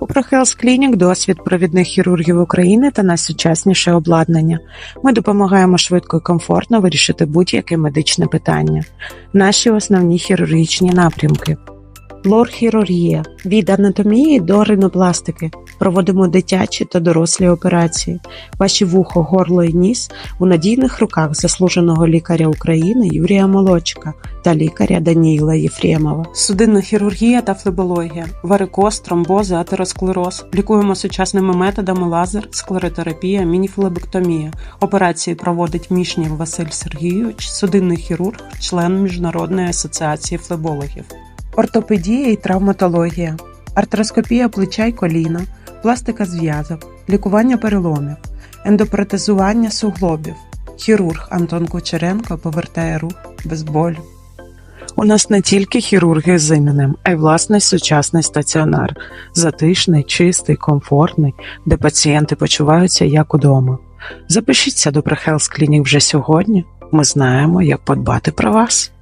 У ProHealth Клінік досвід провідних хірургів України та найсучасніше обладнання. Ми допомагаємо швидко і комфортно вирішити будь-яке медичне питання. Наші основні хірургічні напрямки. Лор-хірургія від анатомії до ринопластики. Проводимо дитячі та дорослі операції. Ваші вухо, горло і ніс у надійних руках заслуженого лікаря України Юрія Молочка та лікаря Даніїла Єфремова. Судинна хірургія та флебологія, варикоз, тромбози, атеросклероз. Лікуємо сучасними методами лазер, склеротерапія, мініфлебектомія. Операції проводить Мішнів Василь Сергійович, судинний хірург, член Міжнародної асоціації флебологів. Ортопедія і травматологія, артроскопія плеча й коліна, пластика зв'язок, лікування переломів, ендопротезування суглобів. Хірург Антон Кучеренко повертає рух без болю. У нас не тільки хірурги з іменем, а й власний сучасний стаціонар, затишний, чистий, комфортний, де пацієнти почуваються як удома. Запишіться до Прехелс Клінік вже сьогодні. Ми знаємо, як подбати про вас.